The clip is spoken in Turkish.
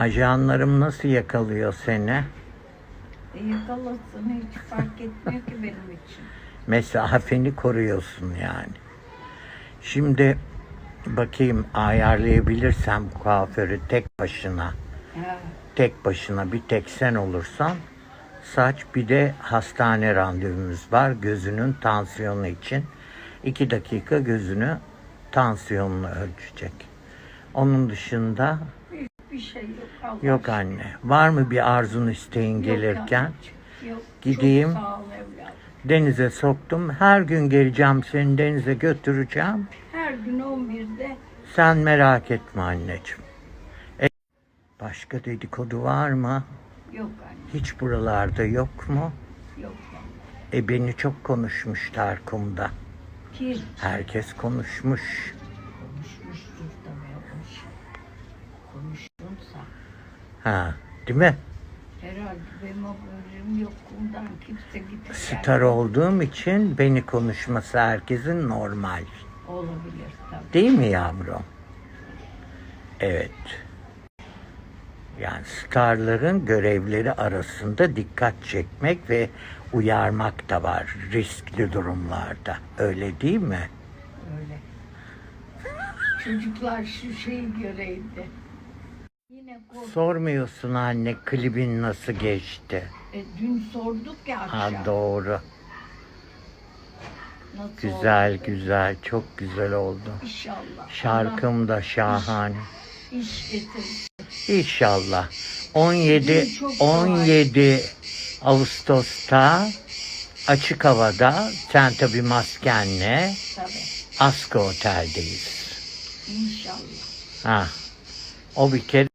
Ajanlarım nasıl yakalıyor seni? E, yakalasın hiç fark etmiyor ki benim için. Mesafeni koruyorsun yani. Şimdi bakayım ayarlayabilirsem kuaförü tek başına. Ha, Tek başına bir tek sen olursan saç bir de hastane randevumuz var gözünün tansiyonu için. iki dakika gözünü tansiyonunu ölçecek. Onun dışında bir şey yok. Allah yok anne. Var mı bir arzun isteğin gelirken? anneciğim, Yok, Gideyim. Çok sağ ol evladım. Denize soktum. Her gün geleceğim seni denize götüreceğim. Her gün 11'de Sen merak etme anneciğim. E, başka dedikodu var mı? yok anne. Hiç buralarda yok mu? Yok. E beni çok konuşmuşlar kumda. Kim? Herkes konuşmuş. Konuşmuştur olmuş. Konuştunsa. Ha, değil mi? Herhalde benim haberim yok. Bundan kimse gidecek. Star olduğum için beni konuşması herkesin normal. Olabilir tabii. Değil mi yavrum? Evet. Yani starların görevleri arasında dikkat çekmek ve uyarmak da var riskli durumlarda. Öyle değil mi? Öyle. Çocuklar şu şeyi göreydi. Yine kork. Sormuyorsun anne klibin nasıl geçti. E, dün sorduk ya akşam. Ha doğru. Nasıl Güzel oldu? güzel çok güzel oldu. İnşallah. Şarkım da şahane. Allah iş getirsin. İnşallah. 17 Çok kolay. 17 Ağustos'ta açık havada sen tabii maskenle Tabii. Aska Otel'deyiz. İnşallah. Ha. O bir kere